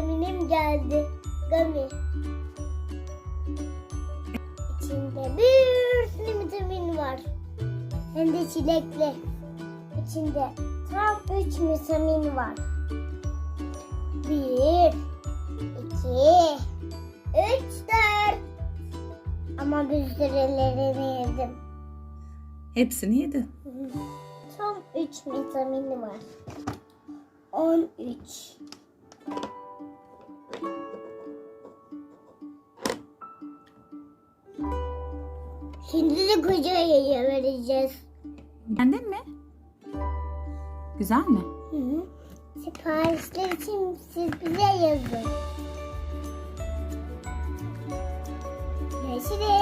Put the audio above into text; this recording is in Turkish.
vitaminim geldi. Gummy. İçinde bir sürü vitamin var. Hem de çilekli. İçinde tam üç vitamin var. Bir, iki, üç, dört. Ama bir sürelerini yedim. Hepsini yedi. Tam 3 vitamini var. 13. Şimdi de kocaya vereceğiz. Beğendin mi? Güzel mi? Hı hı. Siparişler için siz bize yazın. Görüşürüz.